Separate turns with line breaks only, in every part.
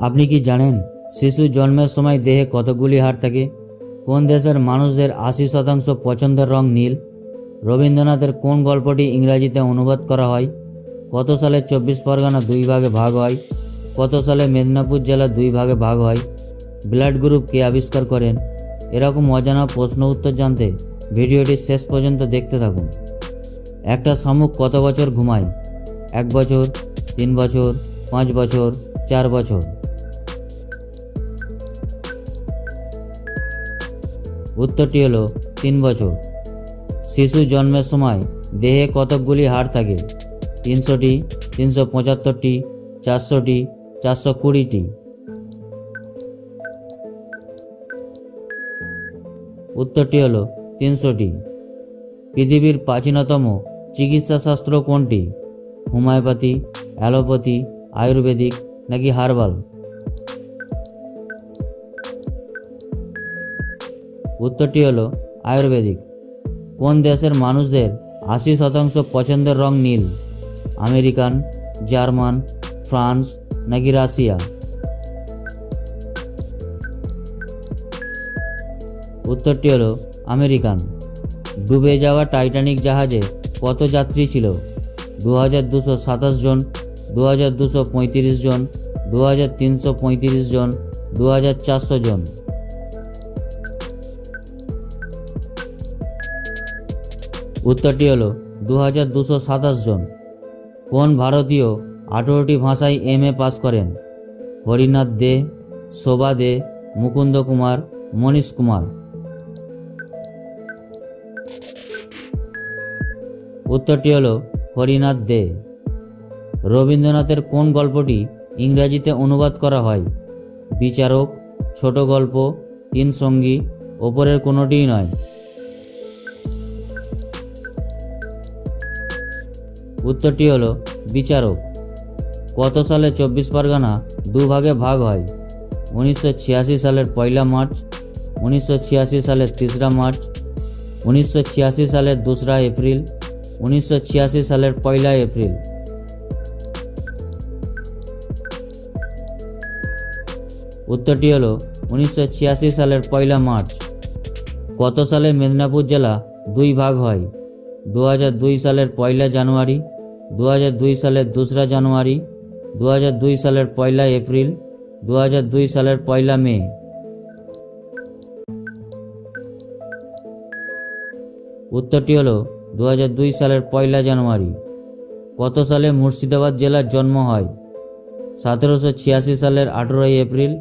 আপনি কি জানেন, শিশু জন্মের সময় দেহে কতগুলি হাড় থাকে? কোন দেশের মানুষদের আশি শতাংশ পছন্দের রং নীল? রবীন্দ্রনাথের কোন গল্পটি ইংরাজিতে অনুবাদ করা হয়? কত সালে চব্বিশ পরগনা দুই ভাগে ভাগ হয়? কত সালে মেদিনীপুর জেলা দুই ভাগে ভাগ হয়? ব্লাড গ্রুপ কে আবিষ্কার করেন? এরকম অজানা প্রশ্ন উত্তর জানতে ভিডিওটি শেষ পর্যন্ত দেখতে থাকুন। একটা শামুক কত বছর ঘুমায়? এক বছর, তিন বছর, পাঁচ বছর, চার বছর। উত্তরটি হলো তিন বছর। শিশু জন্মের সময় দেহে কতকগুলি হাড় থাকে? তিনশোটি, তিনশো পঁচাত্তরটি, চারশোটি, চারশো কুড়িটি। উত্তরটি হলো তিনশোটি। পৃথিবীর প্রাচীনতম চিকিৎসাশাস্ত্র কোনটি? হোমিওপ্যাথি, অ্যালোপ্যাথি, আয়ুর্বেদিক নাকি হার্বাল? উত্তরটি হলো আয়ুর্বেদিক। কোন দেশের মানুষদের আশি শতাংশ পছন্দের রং নীল? আমেরিকান, জার্মান, ফ্রান্স নাকি রাশিয়া? উত্তরটি হলো আমেরিকান। ডুবে যাওয়া টাইটানিক জাহাজে কত যাত্রী ছিল? দু হাজার দুশো সাতাশ জন দু হাজার দুশো পঁয়ত্রিশ জন দু হাজার তিনশো পঁয়ত্রিশ জন দু হাজার চারশো জন। উত্তরটি হলো দু হাজার দুশো সাতাশ জন। কোন ভারতীয় আঠেরোটি ভাষায় এম এ পাস করেন? হরিনাথ দে, শোভা দে, মুকুন্দ কুমার মনীশ কুমার। উত্তরটি হলো হরিনাথ দে। রবীন্দ্রনাথের কোন গল্পটি ইংরাজিতে অনুবাদ করা হয়? বিচারক, ছোট গল্প, তিন সঙ্গী, ওপরের কোনোটিই নয়। উত্তরটি হলো, বিচারক। কত সালে চব্বিশ পরগনা দুভাগে ভাগ হয়? উনিশশো ছিয়াশি সালের পয়লা মার্চ, উনিশশো ছিয়াশি সালের তেসরা মার্চ, উনিশশো ছিয়াশি সালের দোসরা এপ্রিল, উনিশশো ছিয়াশি সালের পয়লা এপ্রিল। উত্তরটি হলো, উনিশশো ছিয়াশি সালের পয়লা মার্চ। কত সালে মেদিনীপুর জেলা দুই ভাগ হয়? দু সালের পয়লা জানুয়ারি দু দুই সালের দোসরা জানুয়ারি দু দুই সালের পয়লা এপ্রিল দু দুই সালের পয়লা মে। উত্তরটি হলো দু দুই সালের পয়লা জানুয়ারি। কত সালে মুর্শিদাবাদ জেলার জন্ম হয়? সতেরোশো ছিয়াশি সালের আঠেরোই এপ্রিল,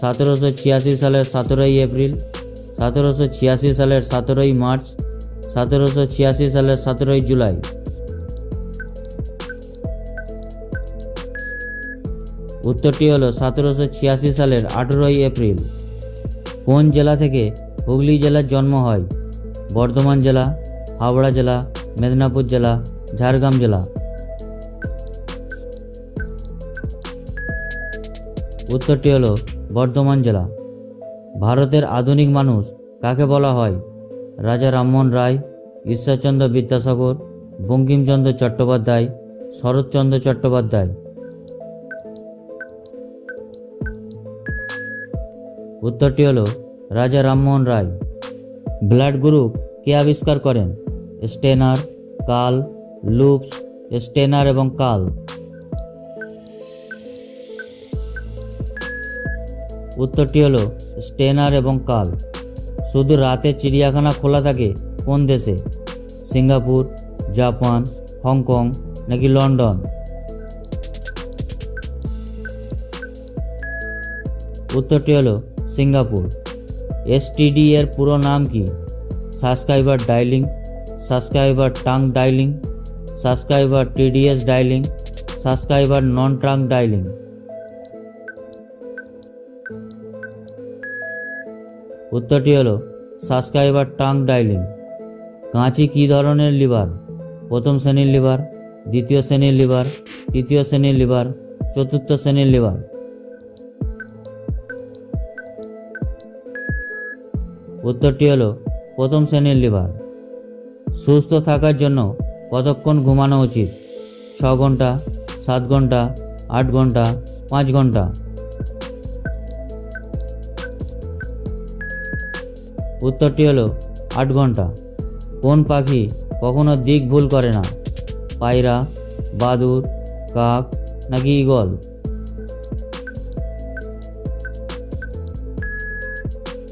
সতেরোশো ছিয়াশি সালের সতেরোই এপ্রিল, সতেরোশো ছিয়াশি সালের সতেরোই মার্চ, সতেরোশো ছিয়াশি সালের সতেরোই জুলাই। উত্তরটি হলো সতেরোশো ছিয়াশি সালের আঠেরোই এপ্রিল। কোন জেলা থেকে হুগলি জেলার জন্ম হয়? বর্ধমান জেলা, হাওড়া জেলা, মেদিনীপুর জেলা, ঝাড়গ্রাম জেলা। উত্তরটি হলো বর্ধমান জেলা। ভারতের আধুনিক মানুষ কাকে বলা হয়? রাজা রামমোহন রায়, ঈশ্বরচন্দ্র বিদ্যাসাগর, বঙ্কিমচন্দ্র চট্টোপাধ্যায়, শরৎচন্দ্র চট্টোপাধ্যায়। উত্তরটি হলো, রাজা রামমোহন রায়। ব্লাড গ্রুপ কে আবিষ্কার করেন? স্টেনার, কাল, লুপস, স্টেনার এবং কাল। উত্তরটি হলো, স্টেনার এবং কাল। শুধু রাতে চিড়িয়াখানা খোলা থাকে কোন দেশে? সিঙ্গাপুর, জাপান, হংকং নাকি লন্ডন? উত্তরটি হলো সিঙ্গাপুর। এসটিডি এর পুরো নাম কি? Subscriber dialling subscriber trunk dialling subscriber TDS dialling subscriber non trunk dialling উত্তরটি হলো, সাবস্ক্রাইবার টাং ডাইলিং কাঁচি কী ধরনের লিভার? প্রথম শ্রেণির লিভার, দ্বিতীয় শ্রেণির লিভার, তৃতীয় শ্রেণির লিভার, চতুর্থ শ্রেণির লিভার। উত্তরটি হলো, প্রথম শ্রেণির লিভার। সুস্থ থাকার জন্য কতক্ষণ ঘুমানো উচিত? ছ ঘণ্টা, সাত ঘণ্টা, আট ঘণ্টা, পাঁচ ঘণ্টা। উত্তরটি হলো, আট ঘণ্টা। কোন পাখি কখনো দিক ভুল করে না? পায়রা, বাদুর, কাক নাকি ইগল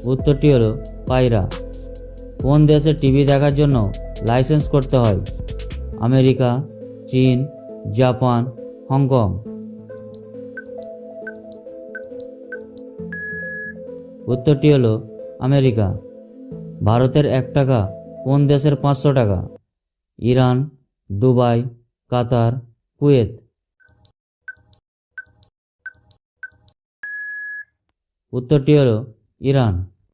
উত্তরটি হলো পায়রা কোন দেশে টিভি দেখার জন্য লাইসেন্স করতে হয়? আমেরিকা, চীন, জাপান, হংকং। উত্তরটি হলো আমেরিকা। ভারতের এক টাকা, কোন দেশের পাঁচশো টাকা? Iran, Dubai, Qatar, Kuwait. উত্তরটি হলো ইরান।